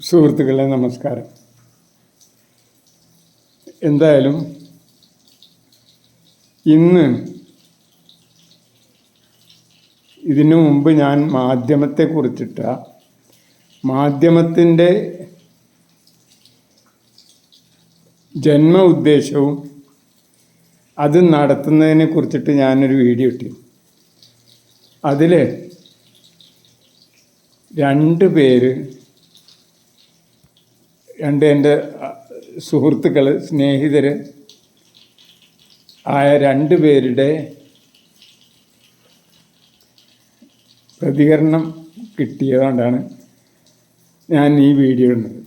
സുഹൃത്തുക്കളെ നമസ്കാരം. എന്തായാലും ഇന്ന് ഇതിനു മുമ്പ് ഞാൻ മാധ്യമത്തെ കുറിച്ചിട്ട മാധ്യമത്തിന്റെ ജന്മ ഉദ്ദേശവും അത് നടത്തുന്നതിനെ കുറിച്ചിട്ട് ഞാനൊരു വീഡിയോ ഇട്ടു അതിൽ രണ്ട് പേര് രണ്ട് എന്റെ സുഹൃത്തുക്കൾ സ്നേഹിതർ ആയ രണ്ട് പേരുടെ പ്രതികരണം കിട്ടിയതുകൊണ്ടാണ് ഞാൻ ഈ വീഡിയോ ഇടുന്നത്.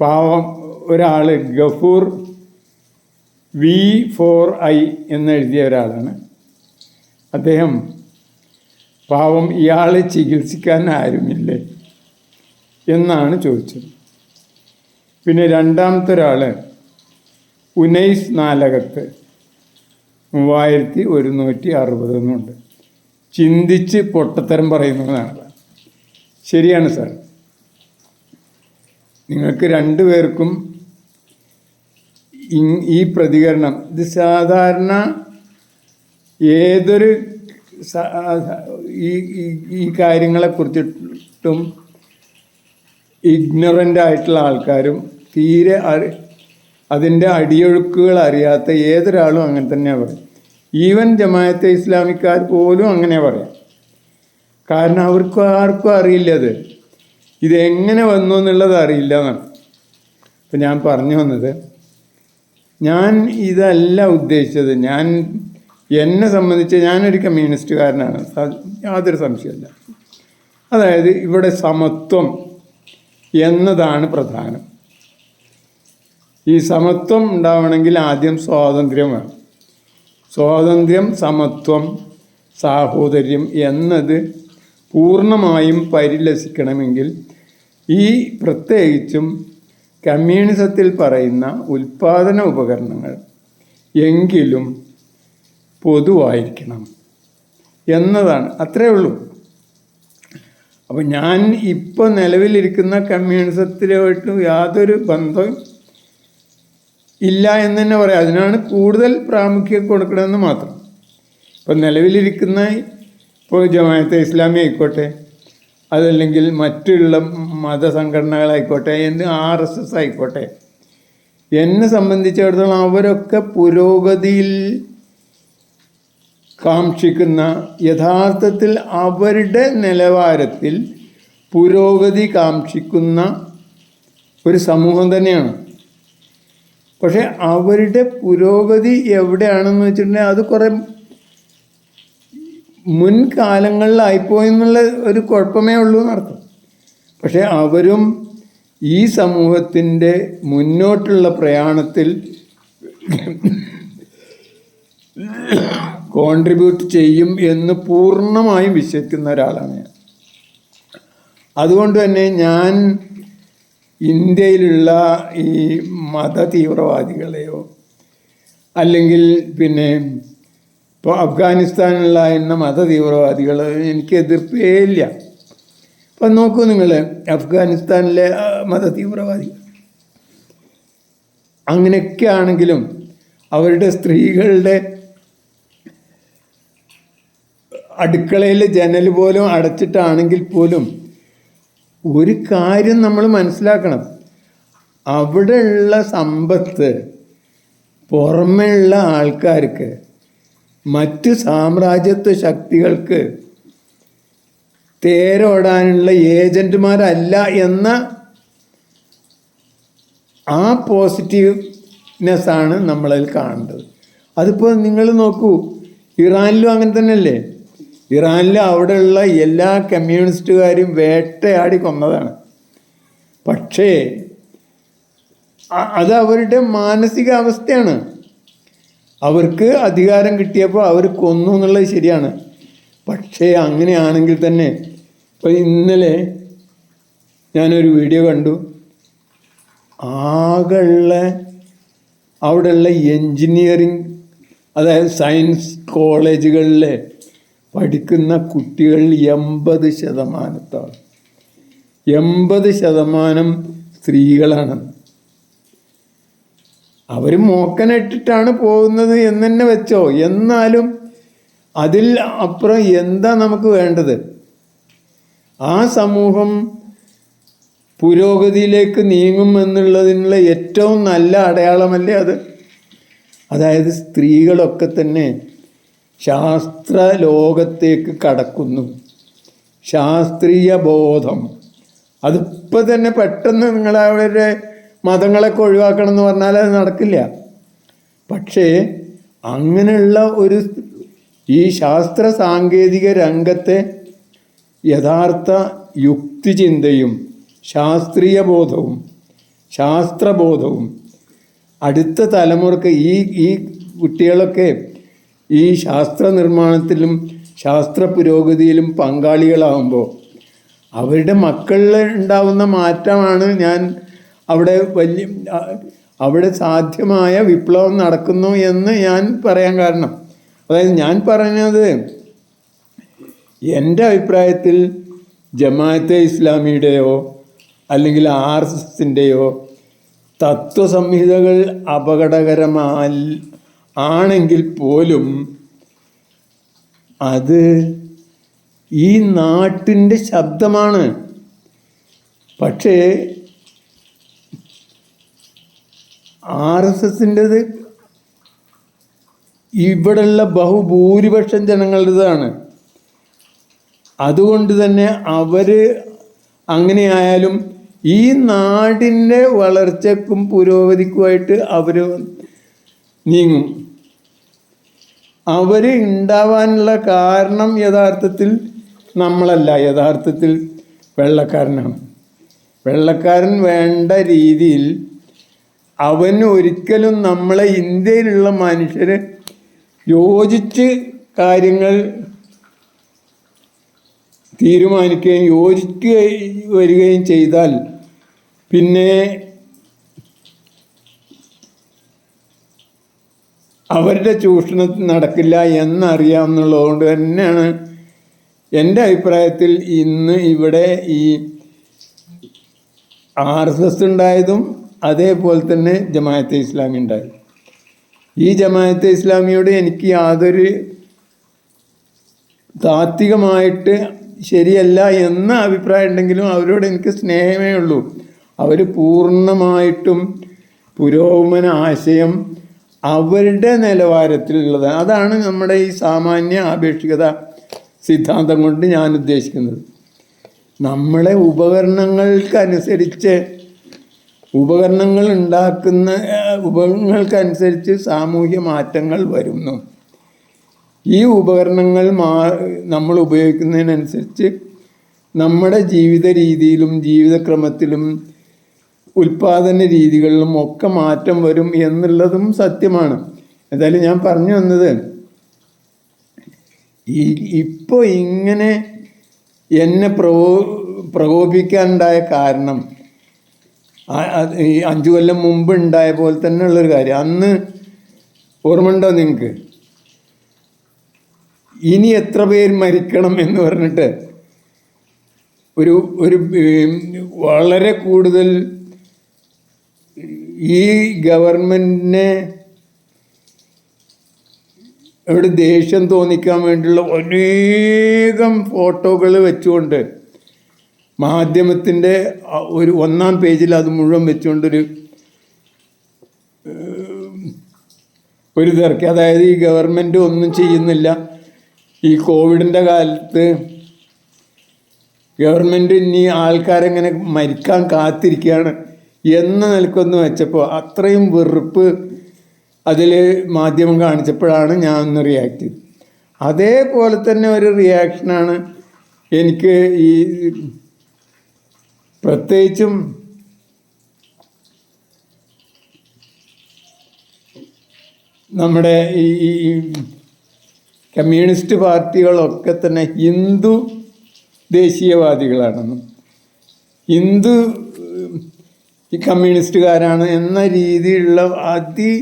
പാവം ഒരാൾ ഗഫൂർ വി ഫോർ ഐ എന്നെഴുതിയ ഒരാളാണ്. അദ്ദേഹം പാവം ഇയാളെ ചികിത്സിക്കാൻ ആരുമില്ലേ? എന്നാണ് ചോദിച്ചത്. പിന്നെ രണ്ടാമത്തെ ഒരാൾ ഉനൈസ് നാലകത്ത് മൂവായിരത്തി ഒരുന്നൂറ്റി അറുപത് എന്നുണ്ട്. ചിന്തിച്ച് പൊട്ടത്തരം പറയുന്നതാണ് ശരിയാണ് സാർ. നിങ്ങൾക്ക് രണ്ടുപേർക്കും പേർക്കും ഈ പ്രതികരണം ഇത് സാധാരണ ഏതൊരു ഈ ഈ- ഈ കാര്യങ്ങളെ കുറിച്ചിട്ടും ഇഗ്നറന്റ് ആയിട്ടുള്ള ആൾക്കാരും തീരെ അറി അതിന്റെ അടിയൊഴുക്കുകൾ അറിയാത്ത ഏതൊരാളും അങ്ങനെ തന്നെയാണ് പറയും. ഈവൻ ജമായത്തെ ഇസ്ലാമിക്കാർ പോലും അങ്ങനെ പറയാം. കാരണം അവർക്ക് ആർക്കും അറിയില്ല അത്. ഇതെങ്ങനെ വന്നു എന്നുള്ളത് അറിയില്ല എന്നാണ്. അപ്പം ഞാൻ പറഞ്ഞു വന്നത് ഞാൻ ഇതല്ല ഉദ്ദേശിച്ചത്. ഞാൻ എന്നെ സംബന്ധിച്ച് ഞാനൊരു കമ്മ്യൂണിസ്റ്റുകാരനാണ്. യാതൊരു സംശയമല്ല അതായത് ഇവിടെ സമത്വം എന്നതാണ് പ്രധാനം. ഈ സമത്വം ഉണ്ടാവണമെങ്കിൽ ആദ്യം സ്വാതന്ത്ര്യം വേണം. സ്വാതന്ത്ര്യം സമത്വം സാഹോദര്യം എന്നത് പൂർണമായും പരിലസിക്കണമെങ്കിൽ ഈ പ്രത്യേകിച്ചും കമ്മ്യൂണിസത്തിൽ പറയുന്ന ഉൽപാദന ഉപകരണങ്ങൾ എങ്കിലും പൊതുവായിരിക്കണം എന്നതാണ്. അത്രയേ ഉള്ളൂ. അപ്പം ഞാൻ ഇപ്പോൾ നിലവിലിരിക്കുന്ന കമ്മ്യൂണിസത്തിലോട്ടും യാതൊരു ബന്ധവും ഇല്ല എന്ന് തന്നെ പറയാം. അതിനാണ് കൂടുതൽ പ്രാമുഖ്യം കൊടുക്കണമെന്ന് മാത്രം. ഇപ്പം നിലവിലിരിക്കുന്ന ഇപ്പോൾ ജമാഅത്തെ ഇസ്ലാമി ആയിക്കോട്ടെ അതല്ലെങ്കിൽ മറ്റുള്ള മതസംഘടനകളായിക്കോട്ടെ എന്ത് ആർ എസ് എസ് ആയിക്കോട്ടെ എന്നെ സംബന്ധിച്ചിടത്തോളം അവരൊക്കെ പുരോഗതിയിൽ കാക്ഷിക്കുന്ന യഥാർത്ഥത്തിൽ അവരുടെ നിലവാരത്തിൽ പുരോഗതി കാക്ഷിക്കുന്ന ഒരു സമൂഹം തന്നെയാണ്. പക്ഷെ അവരുടെ പുരോഗതി എവിടെയാണെന്ന് വെച്ചിട്ടുണ്ടെങ്കിൽ അത് കുറേ മുൻകാലങ്ങളിലായിപ്പോയെന്നുള്ള ഒരു കുഴപ്പമേ ഉള്ളൂ എന്നർത്ഥം. പക്ഷേ അവരും ഈ സമൂഹത്തിന്റെ മുന്നോട്ടുള്ള പ്രയാണത്തിൽ കോൺട്രിബ്യൂട്ട് ചെയ്യും എന്ന് പൂർണമായും വിശ്വസിക്കുന്ന ഒരാളാണ് ഞാൻ. അതുകൊണ്ട് തന്നെ ഞാൻ ഇന്ത്യയിലുള്ള ഈ മത തീവ്രവാദികളെയോ അല്ലെങ്കിൽ പിന്നെ ഇപ്പോൾ അഫ്ഗാനിസ്ഥാനിലുള്ള മത തീവ്രവാദികൾ എനിക്ക് എതിർപ്പേ ഇല്ല. അപ്പം നോക്കൂ നിങ്ങൾ അഫ്ഗാനിസ്ഥാനിലെ മത തീവ്രവാദികൾ. അങ്ങനെയൊക്കെ ആണെങ്കിലും അവരുടെ സ്ത്രീകളുടെ അടുക്കളയിൽ ജനൽ പോലും അടച്ചിട്ടാണെങ്കിൽ പോലും ഒരു കാര്യം നമ്മൾ മനസ്സിലാക്കണം. അവിടെയുള്ള സമ്പത്ത് പുറമെയുള്ള ആൾക്കാർക്ക് മറ്റ് സാമ്രാജ്യത്വ ശക്തികൾക്ക് തേരോടാനുള്ള ഏജന്റുമാരല്ല എന്ന ആ പോസിറ്റീവ്നെസ്സാണ് നമ്മളതിൽ കാണേണ്ടത് അതിപ്പോൾ നിങ്ങൾ നോക്കൂ ഇറാനിലും അങ്ങനെ തന്നെയല്ലേ? ഇറാനിൽ അവിടെയുള്ള എല്ലാ കമ്മ്യൂണിസ്റ്റുകാരും വേട്ടയാടി കൊന്നതാണ്. പക്ഷേ അത് അവരുടെ മാനസികാവസ്ഥയാണ്. അവർക്ക് അധികാരം കിട്ടിയപ്പോൾ അവർ കൊന്നു എന്നുള്ളത് ശരിയാണ്. പക്ഷേ അങ്ങനെയാണെങ്കിൽ തന്നെ ഇപ്പോൾ ഇന്നലെ ഞാനൊരു വീഡിയോ കണ്ടു. ആകെയുള്ള അവിടെയുള്ള എൻജിനീയറിങ് അതായത് സയൻസ് കോളേജുകളിലെ പഠിക്കുന്ന കുട്ടികളിൽ എൺപത് ശതമാനത്താണ് എൺപത് ശതമാനം സ്ത്രീകളാണ്. അവർ മോക്കനിട്ടിട്ടാണ് പോകുന്നത് എന്ന് തന്നെ വെച്ചോ. എന്നാലും അതിൽ അപ്പുറം എന്താ നമുക്ക് വേണ്ടത്? ആ സമൂഹം പുരോഗതിയിലേക്ക് നീങ്ങും എന്നുള്ളതിനുള്ള ഏറ്റവും നല്ല അടയാളമല്ലേ അത്? അതായത് സ്ത്രീകളൊക്കെ തന്നെ ശാസ്ത്ര ലോകത്തേക്ക് കടക്കുന്നു. ശാസ്ത്രീയ ബോധം അതിപ്പോൾ തന്നെ പെട്ടെന്ന് നിങ്ങൾ അവരുടെ മതങ്ങളൊക്കെ ഒഴിവാക്കണം എന്ന് പറഞ്ഞാൽ അത് നടക്കില്ല. പക്ഷേ അങ്ങനെയുള്ള ഒരു ഈ ശാസ്ത്ര സാങ്കേതിക രംഗത്തെ യഥാർത്ഥ യുക്തിചിന്തയും ശാസ്ത്രീയ ബോധവും ശാസ്ത്രബോധവും അടുത്ത തലമുറയ്ക്ക് ഈ ഈ കുട്ടികളൊക്കെ ഈ ശാസ്ത്ര നിർമ്മാണത്തിലും ശാസ്ത്ര പുരോഗതിയിലും പങ്കാളികളാകുമ്പോൾ അവരുടെ മക്കളിൽ ഉണ്ടാവുന്ന മാറ്റമാണ് ഞാൻ അവിടെ വലിയ അവിടെ സാധ്യമായ വിപ്ലവം നടക്കുന്നു എന്ന് ഞാൻ പറയാൻ കാരണം. അതായത് ഞാൻ പറഞ്ഞത് എന്റെ അഭിപ്രായത്തിൽ ജമാഅത്തെ ഇസ്ലാമിയുടെയോ അല്ലെങ്കിൽ ആർ എസ് എസിന്റെയോ തത്വസംഹിതകൾ അപകടകരമായ ആണെങ്കിൽ പോലും അത് ഈ നാട്ടിന്റെ ശബ്ദമാണ്. പക്ഷേ ആർ എസ് എസിന്റെത് ഇവിടെയുള്ള ബഹുഭൂരിപക്ഷം ജനങ്ങളുടേതാണ്. അതുകൊണ്ട് തന്നെ അവർ അങ്ങനെയായാലും ഈ നാടിന്റെ വളർച്ചക്കും പുരോഗതിക്കുമായിട്ട് അവർ നീങ്ങും. അവർ ഉണ്ടാവാനുള്ള കാരണം യഥാർത്ഥത്തിൽ നമ്മളല്ല. യഥാർത്ഥത്തിൽ വെള്ളക്കാരനാണ്. വെള്ളക്കാരൻ വേണ്ട രീതിയിൽ അവൻ ഒരിക്കലും നമ്മളെ ഇന്ത്യയിലുള്ള മനുഷ്യരെ യോജിച്ച് കാര്യങ്ങൾ തീരുമാനിക്കുകയും യോജിക്കുകയും വരികയും ചെയ്താൽ പിന്നെ അവരുടെ ചൂഷണത്തിൽ നടക്കില്ല എന്നറിയാമെന്നുള്ളതുകൊണ്ട് തന്നെയാണ് എന്റെ അഭിപ്രായത്തിൽ ഇന്ന് ഇവിടെ ഈ ആർ എസ് എസ് ഉണ്ടായതും അതേപോലെ തന്നെ ജമാഅത്തെ ഇസ്ലാമി ഉണ്ടായത്. ഈ ജമാഅത്തെ ഇസ്ലാമിയോട് എനിക്ക് യാതൊരു താത്വികമായിട്ട് ശരിയല്ല എന്ന അഭിപ്രായം ഉണ്ടെങ്കിലും അവരോട് എനിക്ക് സ്നേഹമേ ഉള്ളൂ. അവർ പൂർണമായിട്ടും പുരോഗമന ആശയം അവരുടെ നിലവാരത്തിലുള്ളത് അതാണ് നമ്മുടെ ഈ സാമാന്യ ആപേക്ഷികത സിദ്ധാന്തം കൊണ്ട് ഞാൻ ഉദ്ദേശിക്കുന്നത്. നമ്മളെ ഉപകരണങ്ങൾക്കനുസരിച്ച് ഉപകരണങ്ങൾ ഉണ്ടാക്കുന്ന ഉപകരണങ്ങൾക്കനുസരിച്ച് സാമൂഹ്യ മാറ്റങ്ങൾ വരുന്നു. ഈ ഉപകരണങ്ങൾ മാ നമ്മൾ ഉപയോഗിക്കുന്നതിനനുസരിച്ച് നമ്മുടെ ജീവിത രീതിയിലും ജീവിതക്രമത്തിലും ഉൽപാദന രീതികളിലും ഒക്കെ മാറ്റം വരും എന്നുള്ളതും സത്യമാണ്. എന്തായാലും ഞാൻ പറഞ്ഞു വന്നത് ഈ ഇപ്പോൾ ഇങ്ങനെ എന്നെ പ്രകോ പ്രകോപിക്കാനുണ്ടായ കാരണം അഞ്ചു കൊല്ലം മുമ്പ് ഉണ്ടായ പോലെ തന്നെ ഉള്ളൊരു കാര്യം. അന്ന് ഓർമ്മയുണ്ടോ നിങ്ങൾക്ക് ഇനി എത്ര പേര് മരിക്കണം എന്ന് പറഞ്ഞിട്ട് ഒരു ഒരു വളരെ കൂടുതൽ ഈ ഗവൺമെന്റിനെ ഇവിടെ ദേഷ്യം തോന്നിക്കാൻ വേണ്ടിയുള്ള അനേകം ഫോട്ടോകൾ വെച്ചുകൊണ്ട് മാധ്യമത്തിന്റെ ഒരു ഒന്നാം പേജിൽ അത് മുഴുവൻ വെച്ചുകൊണ്ടൊരു ഒരു തിരക്ക്. അതായത് ഈ ഗവൺമെന്റ് ഒന്നും ചെയ്യുന്നില്ല. ഈ കോവിഡിന്റെ കാലത്ത് ഗവൺമെന്റ് ഇനി ആൾക്കാരെങ്ങനെ മരിക്കാൻ കാത്തിരിക്കുകയാണ്. എന്ന നിലക്കൊന്ന് വെച്ചപ്പോൾ അത്രയും വെറുപ്പ് അതിൽ മാധ്യമം കാണിച്ചപ്പോഴാണ് ഞാൻ ഒന്ന് റിയാക്ട് ചെയ്തത്. അതേപോലെ തന്നെ ഒരു റിയാക്ഷനാണ് എനിക്ക് ഈ പ്രത്യേകിച്ചും നമ്മുടെ ഈ കമ്മ്യൂണിസ്റ്റ് പാർട്ടികളൊക്കെ തന്നെ ഹിന്ദു ദേശീയവാദികളാണെന്നും. ഹിന്ദു ഈ കമ്മ്യൂണിസ്റ്റുകാരാണ് എന്ന രീതിയിലുള്ള അതി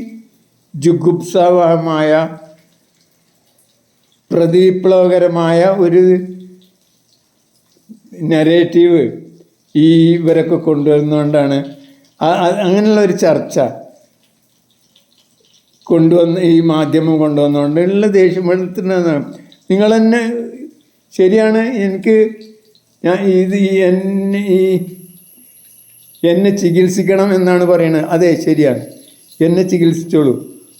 ജുഗുപ്സവമായ പ്രതിപ്ലവകരമായ ഒരു നരേറ്റീവ് ഈ ഇവരൊക്കെ കൊണ്ടുവരുന്നതുകൊണ്ടാണ്. അങ്ങനെയുള്ള ഒരു ചർച്ച കൊണ്ടുവന്ന് ഈ മാധ്യമം കൊണ്ടുവന്നുകൊണ്ട് ഉള്ള ദേഷ്യം വെളുത്തുന്നതാണ് നിങ്ങൾ തന്നെ ശരിയാണ് എനിക്ക് ഞാൻ ഇത് ഈ എന്നെ ചികിത്സിക്കണം എന്നാണ് പറയുന്നത് അതെ ശരിയാണ്. എന്നെ ചികിത്സിച്ചോളൂ.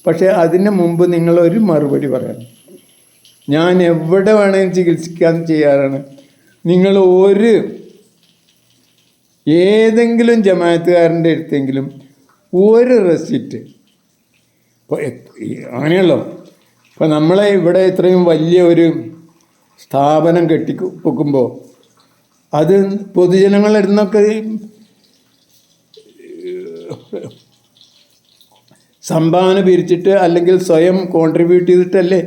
പക്ഷേ അതിന് മുമ്പ് നിങ്ങളൊരു മറുപടി പറയണം ഞാൻ എവിടെ വേണമെങ്കിലും ചികിത്സിക്കാൻ ചെയ്യാറാണ് നിങ്ങൾ ഒരു ഏതെങ്കിലും ജമാഅത്തുകാരന്റെ അടുത്തെങ്കിലും ഒരു റെസിപ്റ്റ്. ഇപ്പോൾ അങ്ങനെയല്ലോ. ഇപ്പോൾ നമ്മളെ ഇവിടെ ഇത്രയും വലിയ ഒരു സ്ഥാപനം കെട്ടി പൊക്കുമ്പോൾ അത് പൊതുജനങ്ങളുടെ സംഭാവന പിരിച്ചിട്ട് അല്ലെങ്കിൽ സ്വയം കോൺട്രിബ്യൂട്ട് ചെയ്തിട്ടല്ലേ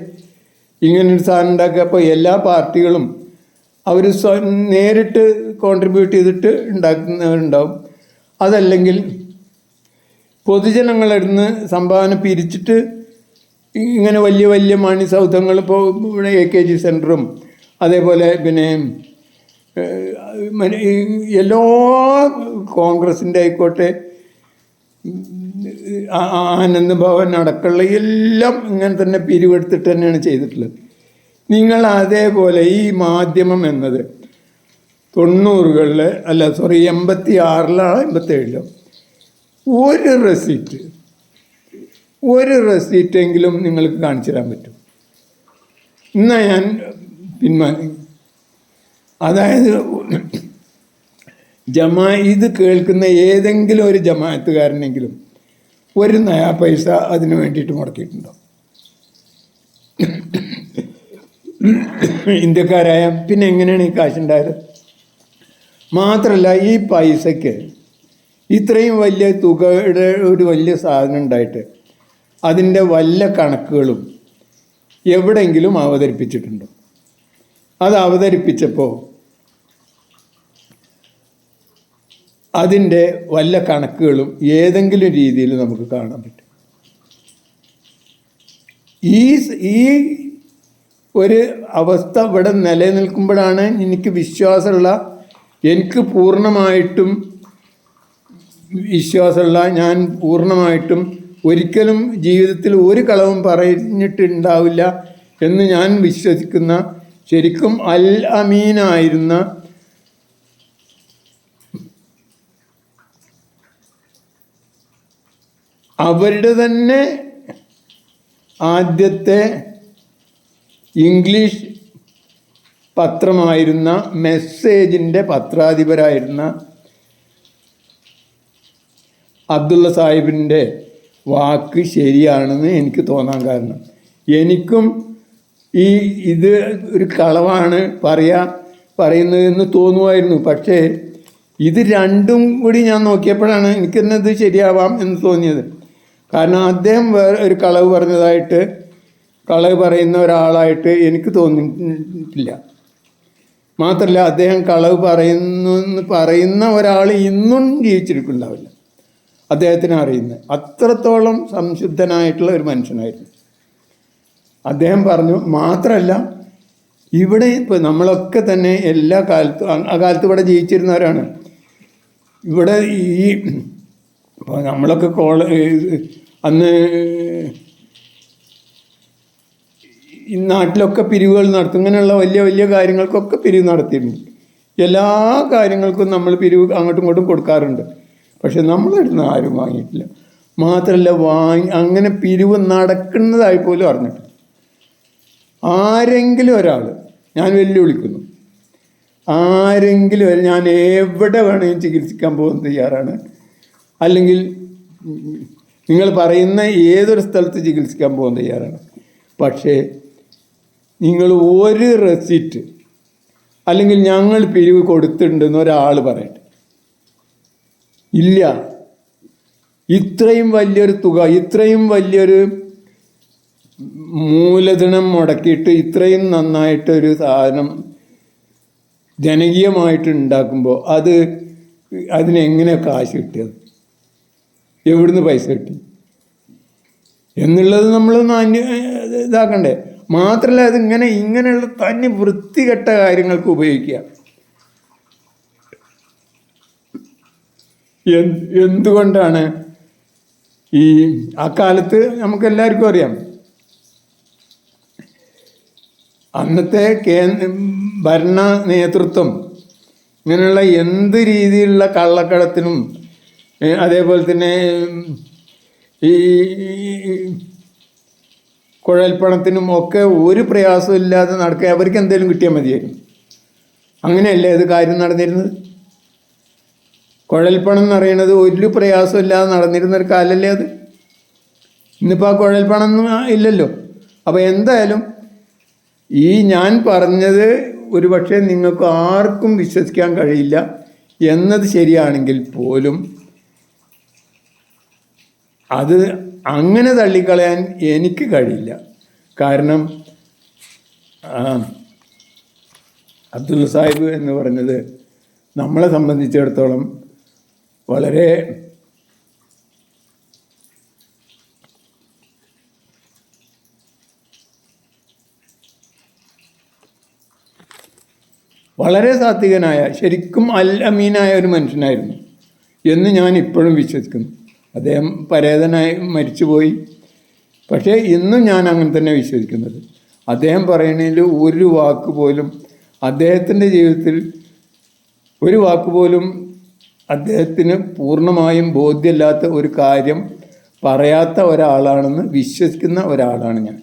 ഇങ്ങനൊരു സാധനം ഉണ്ടാക്കുക? അപ്പോൾ എല്ലാ പാർട്ടികളും അവർ സ്വയം നേരിട്ട് കോൺട്രിബ്യൂട്ട് ചെയ്തിട്ട് ഉണ്ടാക്കുന്നവരുണ്ടാവും അതല്ലെങ്കിൽ പൊതുജനങ്ങളുടെ നിന്ന് സംഭാവന പിരിച്ചിട്ട് ഇങ്ങനെ വലിയ വലിയ മണി സൗധങ്ങൾ ഇപ്പോൾ ഇവിടെ എ കെ ജി സെന്ററും അതേപോലെ പിന്നെ എല്ലാ കോൺഗ്രസിന്റെ ആയിക്കോട്ടെ ആ- ആ- ആനന്ദ് ഭവൻ അടക്കമുള്ള എല്ലാം ഇങ്ങനെ തന്നെ പിരിവെടുത്തിട്ട് തന്നെയാണ് ചെയ്തിട്ടുള്ളത്. നിങ്ങൾ അതേപോലെ ഈ മാധ്യമം എന്നത് തൊണ്ണൂറുകളിൽ അല്ല സോറി എൺപത്തി ആറിലാണ് എൺപത്തേഴിലോ? ഒരു റെസീറ്റ് ഒരു റെസീറ്റെങ്കിലും നിങ്ങൾക്ക് കാണിച്ചു തരാൻ പറ്റും. എന്നാ ഞാൻ പിന്മാ അതായത് ജമാ ഇത് കേൾക്കുന്ന ഏതെങ്കിലും ഒരു ജമാഅത്തുകാരനെങ്കിലും ഒരു നയാ പൈസ അതിന് വേണ്ടിയിട്ട് മുടക്കിയിട്ടുണ്ടോ? ഇന്ത്യക്കാരായ പിന്നെ എങ്ങനെയാണ് ഈ കാശുണ്ടായത്? മാത്രമല്ല ഈ പൈസയ്ക്ക് ഇത്രയും വലിയ തുകയുടെ ഒരു വലിയ സാധനം ഉണ്ടായിട്ട് അതിന്റെ വല്ല കണക്കുകളും എവിടെയെങ്കിലും അവതരിപ്പിച്ചിട്ടുണ്ടോ? അത് അവതരിപ്പിച്ചപ്പോൾ അതിന്റെ വല്ല കണക്കുകളും ഏതെങ്കിലും രീതിയിൽ നമുക്ക് കാണാൻ പറ്റും. ഈ ഈ ഒരു അവസ്ഥ ഇവിടെ നിലനിൽക്കുമ്പോഴാണ് എനിക്ക് വിശ്വാസമുള്ള എനിക്ക് പൂർണമായിട്ടും വിശ്വാസമുള്ള ഞാൻ പൂർണമായിട്ടും ഒരിക്കലും ജീവിതത്തിൽ ഒരു കളവും പറഞ്ഞിട്ടുണ്ടാവില്ല എന്ന് ഞാൻ വിശ്വസിക്കുന്ന ശരിക്കും അൽ അമീനായിരുന്ന അവരുടെ തന്നെ ആദ്യത്തെ ഇംഗ്ലീഷ് പത്രമായിരുന്ന മെസ്സേജിന്റെ പത്രാധിപരായിരുന്ന അബ്ദുള്ള സാഹിബിന്റെ വാക്ക് ശരിയാണെന്ന് എനിക്ക് തോന്നാൻ കാരണം. എനിക്കും ഈ ഇത് ഒരു കളവാണ് പറയാ പറയുന്നതെന്ന് തോന്നുമായിരുന്നു. പക്ഷേ ഇത് രണ്ടും കൂടി ഞാൻ നോക്കിയപ്പോഴാണ് എനിക്കെന്നത് ശരിയാവാം എന്ന് തോന്നിയത്. കാരണം അദ്ദേഹം വേറെ ഒരു കളവ് പറഞ്ഞതായിട്ട് കളവ് പറയുന്ന ഒരാളായിട്ട് എനിക്ക് തോന്നിയിട്ടില്ല. മാത്രമല്ല അദ്ദേഹം കളവ് പറയുന്നു എന്ന് പറയുന്ന ഒരാൾ ഇന്നും ജീവിച്ചിരിക്കുന്നുണ്ടാവില്ല. അദ്ദേഹത്തിന് അറിയുന്നത്. അത്രത്തോളം സംശുദ്ധനായിട്ടുള്ള ഒരു മനുഷ്യനായിരുന്നു. അദ്ദേഹം പറഞ്ഞു മാത്രമല്ല ഇവിടെ ഇപ്പോൾ നമ്മളൊക്കെ തന്നെ എല്ലാ കാലത്തും ആ- കാലത്ത് ഇവിടെ ജീവിച്ചിരുന്നവരാണ്. ഇവിടെ ഈ ഇപ്പോൾ നമ്മളൊക്കെ കോള അന്ന് ഈ നാട്ടിലൊക്കെ പിരിവുകൾ നടത്തും. ഇങ്ങനെയുള്ള വലിയ വലിയ കാര്യങ്ങൾക്കൊക്കെ പിരിവ് നടത്തിയിട്ടുണ്ട്. എല്ലാ കാര്യങ്ങൾക്കും നമ്മൾ പിരിവ് അങ്ങോട്ടും ഇങ്ങോട്ടും കൊടുക്കാറുണ്ട്. പക്ഷെ നമ്മളെടുത്ത് ആരും വാങ്ങിയിട്ടില്ല. മാത്രമല്ല വാങ്ങി അങ്ങനെ പിരിവ് നടക്കുന്നതായി പോലും അറിഞ്ഞിട്ടില്ല. ആരെങ്കിലും ഒരാൾ ഞാൻ വെല്ലുവിളിക്കുന്നു. ആരെങ്കിലും ഞാൻ എവിടെ വേണമെങ്കിലും ചികിത്സിക്കാൻ പോകുന്ന തയ്യാറാണ്. അല്ലെങ്കിൽ നിങ്ങൾ പറയുന്ന ഏതൊരു സ്ഥലത്ത് ചികിത്സിക്കാൻ പോകാൻ തയ്യാറാണ്. പക്ഷേ നിങ്ങൾ ഒരു റെസിറ്റ് അല്ലെങ്കിൽ ഞങ്ങൾ പിരിവ് കൊടുത്തിട്ടുണ്ടെന്ന് ഒരാൾ പറയട്ടെ. ഇല്ല. ഇത്രയും വലിയൊരു തുക ഇത്രയും വലിയൊരു മൂലധനം മുടക്കിയിട്ട് ഇത്രയും നന്നായിട്ടൊരു സാധനം ജനകീയമായിട്ട് ഉണ്ടാക്കുമ്പോൾ അത് അതിനെങ്ങനെ കാശ് കിട്ടിയത്? എവിടുന്ന് പൈസ കിട്ടി? എന്നുള്ളത് നമ്മൾ ഇതാക്കണ്ടേ. മാത്രമല്ല ഇങ്ങനെ ഇങ്ങനെയുള്ള തന്നെ വൃത്തികെട്ട കാര്യങ്ങൾക്ക് ഉപയോഗിക്കുക. എന്തുകൊണ്ടാണ് ഈ ആ കാലത്ത് നമുക്ക് എല്ലാവർക്കും അറിയാം. അന്നത്തെ കേന്ദ്ര ഭരണ നേതൃത്വം ഇങ്ങനെയുള്ള എന്ത് രീതിയിലുള്ള കള്ളക്കടത്തിനും അതേപോലെ തന്നെ ഈ കുഴൽപ്പണത്തിനും ഒക്കെ ഒരു പ്രയാസവും ഇല്ലാതെ നടക്കുക അവർക്ക് എന്തെങ്കിലും കിട്ടിയാൽ മതിയായിരുന്നു. അങ്ങനെയല്ലേ ഇത് കാര്യം നടന്നിരുന്നത്? കുഴൽപ്പണം എന്ന് പറയുന്നത് ഒരു പ്രയാസം ഇല്ലാതെ നടന്നിരുന്ന ഒരു കാലല്ലേ അത്? ഇന്നിപ്പോൾ ആ കുഴൽപ്പണം ഇല്ലല്ലോ. അപ്പോൾ എന്തായാലും ഈ ഞാൻ പറഞ്ഞത് ഒരു പക്ഷേ നിങ്ങൾക്ക് ആർക്കും വിശ്വസിക്കാൻ കഴിയില്ല. എന്നത് ശരിയാണെങ്കിൽ പോലും അത് അങ്ങനെ തള്ളിക്കളയാൻ എനിക്ക് കഴിയില്ല. കാരണം അബ്ദുൽ സാഹിബ് എന്ന് പറഞ്ഞത് നമ്മളെ സംബന്ധിച്ചിടത്തോളം വളരെ വളരെ സാത്വികനായ ശരിക്കും അൽ അമീനായ ഒരു മനുഷ്യനായിരുന്നു എന്ന് ഞാൻ ഇപ്പോഴും വിശ്വസിക്കുന്നു. അദ്ദേഹം പരേതനായി മരിച്ചുപോയി. പക്ഷേ ഇന്നും ഞാൻ അങ്ങനെ തന്നെ വിശ്വസിക്കുന്നത്. അദ്ദേഹം പറയണതിൽ ഒരു വാക്ക് പോലും അദ്ദേഹത്തിന്റെ ജീവിതത്തിൽ ഒരു വാക്ക് പോലും അദ്ദേഹത്തിന് പൂർണമായും ബോധ്യമില്ലാത്ത ഒരു കാര്യം പറയാത്ത ഒരാളാണെന്ന് വിശ്വസിക്കുന്ന ഒരാളാണ് ഞാൻ.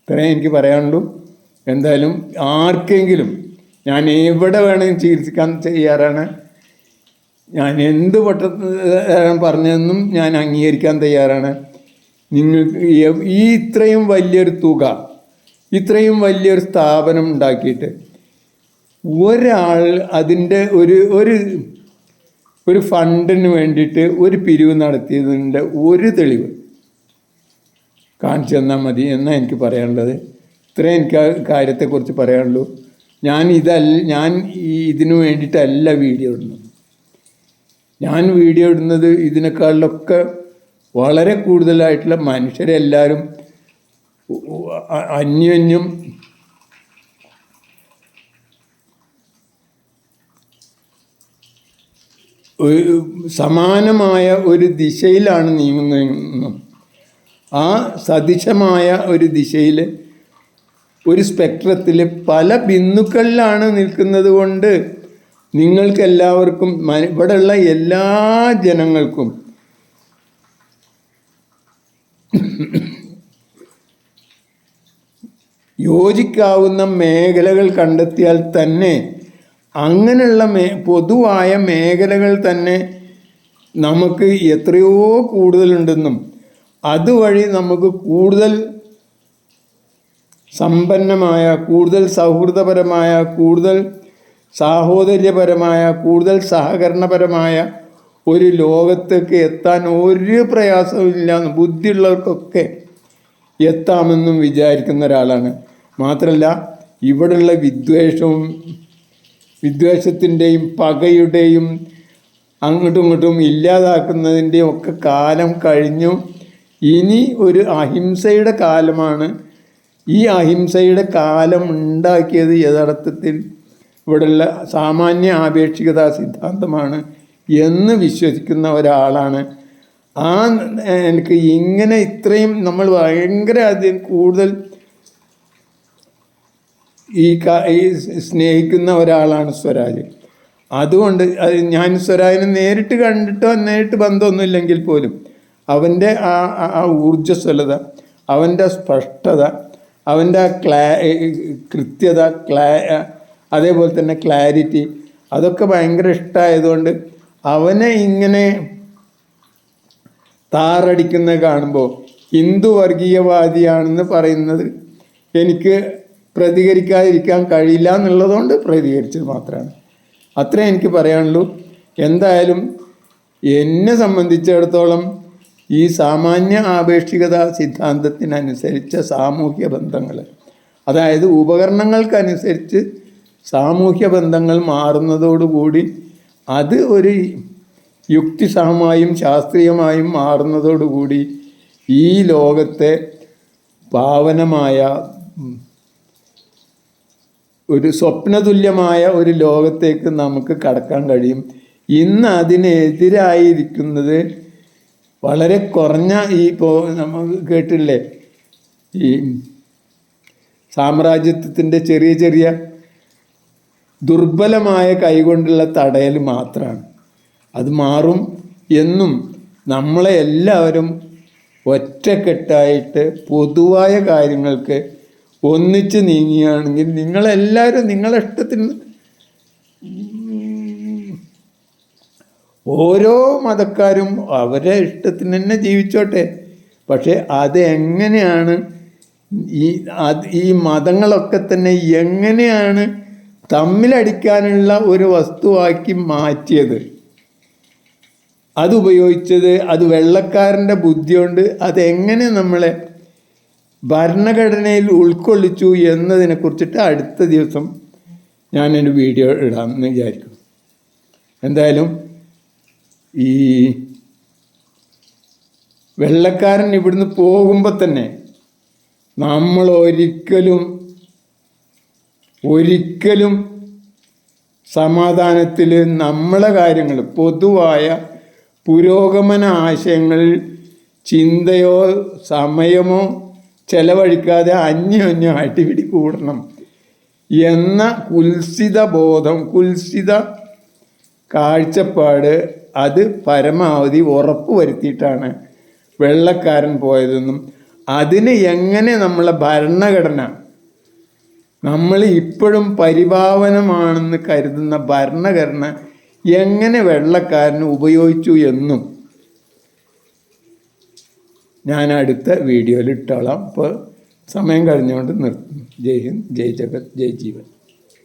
ഇത്രയും എനിക്ക് പറയാനുള്ളൂ. എന്തായാലും ആർക്കെങ്കിലും ഞാൻ എവിടെ വേണമെങ്കിലും ചികിത്സിക്കാൻ തയ്യാറാണ്. ഞാൻ എന്ത് പൊട്ട പറഞ്ഞതെന്നും ഞാൻ അംഗീകരിക്കാൻ തയ്യാറാണ്. നിങ്ങൾക്ക് ഈ ഇത്രയും വലിയൊരു തുക ഇത്രയും വലിയൊരു സ്ഥാപനം ഉണ്ടാക്കിയിട്ട് ഒരാൾ അതിന്റെ ഒരു ഒരു ഒരു ഫണ്ടിന് വേണ്ടിയിട്ട് ഒരു പിരിവ് നടത്തിയതിന്റെ ഒരു തെളിവ് കാണിച്ചു തന്നാൽ മതി എന്നാണ് എനിക്ക് പറയാനുള്ളത്. ഇത്രയും എനിക്ക് ആ കാര്യത്തെക്കുറിച്ച് പറയാനുള്ളൂ. ഞാൻ ഇതല്ല ഞാൻ ഇതിനു വേണ്ടിയിട്ടല്ല വീഡിയോ ഇടുന്നത്. ഞാൻ വീഡിയോ ഇടുന്നത് ഇതിനേക്കാളിലൊക്കെ വളരെ കൂടുതലായിട്ടുള്ള മനുഷ്യരെല്ലാവരും അന്യോന്യം സമാനമായ ഒരു ദിശയിലാണ് നീങ്ങുന്നതെന്നും ആ സദിശമായ ഒരു ദിശയിൽ ഒരു സ്പെക്ട്രത്തിൽ പല ബിന്ദുക്കളിലാണ് നിൽക്കുന്നത് കൊണ്ട് നിങ്ങൾക്ക് എല്ലാവർക്കും ഇവിടെയുള്ള എല്ലാ ജനങ്ങൾക്കും യോജിക്കാവുന്ന മേഖലകൾ കണ്ടെത്തിയാൽ തന്നെ അങ്ങനെയുള്ള മേ പൊതുവായ മേഖലകൾ തന്നെ നമുക്ക് എത്രയോ കൂടുതലുണ്ടെന്നും അതുവഴി നമുക്ക് കൂടുതൽ സമ്പന്നമായ കൂടുതൽ സൗഹൃദപരമായ കൂടുതൽ സാഹോദര്യപരമായ കൂടുതൽ സഹകരണപരമായ ഒരു ലോകത്തേക്ക് എത്താൻ ഒരു പ്രയാസവും ഇല്ല ബുദ്ധിയുള്ളവർക്കൊക്കെ എത്താമെന്നും വിചാരിക്കുന്ന ഒരാളാണ്. മാത്രമല്ല ഇവിടെയുള്ള വിദ്വേഷവും വിദ്വേഷത്തിന്റെയും പകയുടെയും അങ്ങോട്ടും ഇങ്ങോട്ടും ഇല്ലാതാക്കുന്നതിന്റെയും ഒക്കെ കാലം കഴിഞ്ഞു. ഇനി ഒരു അഹിംസയുടെ കാലമാണ്. ഈ അഹിംസയുടെ കാലം ഉണ്ടാക്കിയത് യഥാർത്ഥത്തിൽ ഇവിടെയുള്ള സാമാന്യ ആപേക്ഷികതാ സിദ്ധാന്തമാണ് എന്ന് വിശ്വസിക്കുന്ന ഒരാളാണ്. ആ എനിക്ക് ഇങ്ങനെ ഇത്രയും നമ്മൾ ഭയങ്കര അധികം കൂടുതൽ ഈ ഈ സ്നേഹിക്കുന്ന ഒരാളാണ് സ്വരാജ്. അതുകൊണ്ട് ഞാൻ സ്വരാജിനെ നേരിട്ട് കണ്ടിട്ടോ നേരിട്ട് ബന്ധമൊന്നുമില്ലെങ്കിൽ പോലും അവന്റെ ആ- ആ ഊർജസ്വലത അവന്റെ സ്പഷ്ടത അവന്റെ ആ ക്ലാ കൃത്യത ക്ലാ അതേപോലെ തന്നെ ക്ലാരിറ്റി അതൊക്കെ ഭയങ്കര ഇഷ്ടമായതുകൊണ്ട് അവനെ ഇങ്ങനെ താറടിക്കുന്നത് കാണുമ്പോൾ ഹിന്ദു വർഗീയവാദിയാണെന്ന് പറയുന്നത് എനിക്ക് പ്രതികരിക്കാതിരിക്കാൻ കഴിയില്ല എന്നുള്ളതുകൊണ്ട് പ്രതികരിച്ചത് മാത്രമാണ്. അത്രേ എനിക്ക് പറയാനുള്ളൂ. എന്തായാലും എന്നെ സംബന്ധിച്ചിടത്തോളം ഈ സാമാന്യ ആപേക്ഷികത സിദ്ധാന്തത്തിനനുസരിച്ച സാമൂഹ്യ ബന്ധങ്ങൾ അതായത് ഉപകരണങ്ങൾക്കനുസരിച്ച് സാമൂഹ്യ ബന്ധങ്ങൾ മാറുന്നതോടുകൂടി അത് ഒരു യുക്തിസഹമായും ശാസ്ത്രീയമായും മാറുന്നതോടുകൂടി ഈ ലോകത്തെ പാവനമായ ഒരു സ്വപ്നതുല്യമായ ഒരു ലോകത്തേക്ക് നമുക്ക് കടക്കാൻ കഴിയും. ഇന്ന് അതിനെതിരായിരിക്കുന്നത് വളരെ കുറഞ്ഞ ഈ ഇപ്പോൾ നമുക്ക് കേട്ടില്ലേ? ഈ സാമ്രാജ്യത്വത്തിന്റെ ചെറിയ ചെറിയ ദുർബലമായ കൈകൊണ്ടുള്ള തടയൽ മാത്രമാണ് അത് മാറും എന്നും നമ്മളെ എല്ലാവരും ഒറ്റക്കെട്ടായിട്ട് പൊതുവായ കാര്യങ്ങൾക്ക് ഒന്നിച്ച് നീങ്ങുകയാണെങ്കിൽ നിങ്ങളെല്ലാവരും നിങ്ങളുടെ ഇഷ്ടത്തിന് ഓരോ മതക്കാരും അവരെ ഇഷ്ടത്തിന് തന്നെ ജീവിച്ചോട്ടെ. പക്ഷെ അതെങ്ങനെയാണ് ഈ ഈ മതങ്ങളൊക്കെ തന്നെ എങ്ങനെയാണ് തമ്മിലടിക്കാനുള്ള ഒരു വസ്തുവാക്കി മാറ്റിയത്. അത് ഉപയോഗിച്ചത് അത് വെള്ളക്കാരന്റെ ബുദ്ധി കൊണ്ട് അതെങ്ങനെ നമ്മളെ ഭരണഘടനയിൽ ഉൾക്കൊള്ളിച്ചു എന്നതിനെ കുറിച്ചിട്ട് അടുത്ത ദിവസം ഞാനൊരു വീഡിയോ ഇടാമെന്ന് വിചാരിക്കും എന്തായാലും ഈ വെള്ളക്കാരൻ ഇവിടുന്ന് പോകുമ്പോൾ തന്നെ നമ്മൾ ഒരിക്കലും ഒരിക്കലും സമാധാനത്തിൽ നമ്മളെ കാര്യങ്ങൾ പൊതുവായ പുരോഗമന ആശയങ്ങളിൽ ചിന്തയോ സമയമോ ചെലവഴിക്കാതെ അന്യോന്യം അടിപിടി കൂടണം എന്ന കുൽസിത ബോധം കുൽസിത കാഴ്ചപ്പാട് അത് പരമാവധി ഉറപ്പ് വരുത്തിയിട്ടാണ് വെള്ളക്കാരൻ പോയതെന്നും അതിന് എങ്ങനെ നമ്മളെ ഭരണഘടന നമ്മൾ ഇപ്പോഴും പരിഭാവനമാണെന്ന് കരുതുന്ന ഭരണഘടന എങ്ങനെ വെള്ളക്കാരന് ഉപയോഗിച്ചു എന്നും ഞാൻ അടുത്ത വീഡിയോയിൽ ഇട്ടോളാം. ഇപ്പോൾ സമയം കഴിഞ്ഞുകൊണ്ട് നിർത്തുന്നു. ജയ് ഹിന്ദ്. ജയ് ജഗത്. ജയ് ജീവൻ.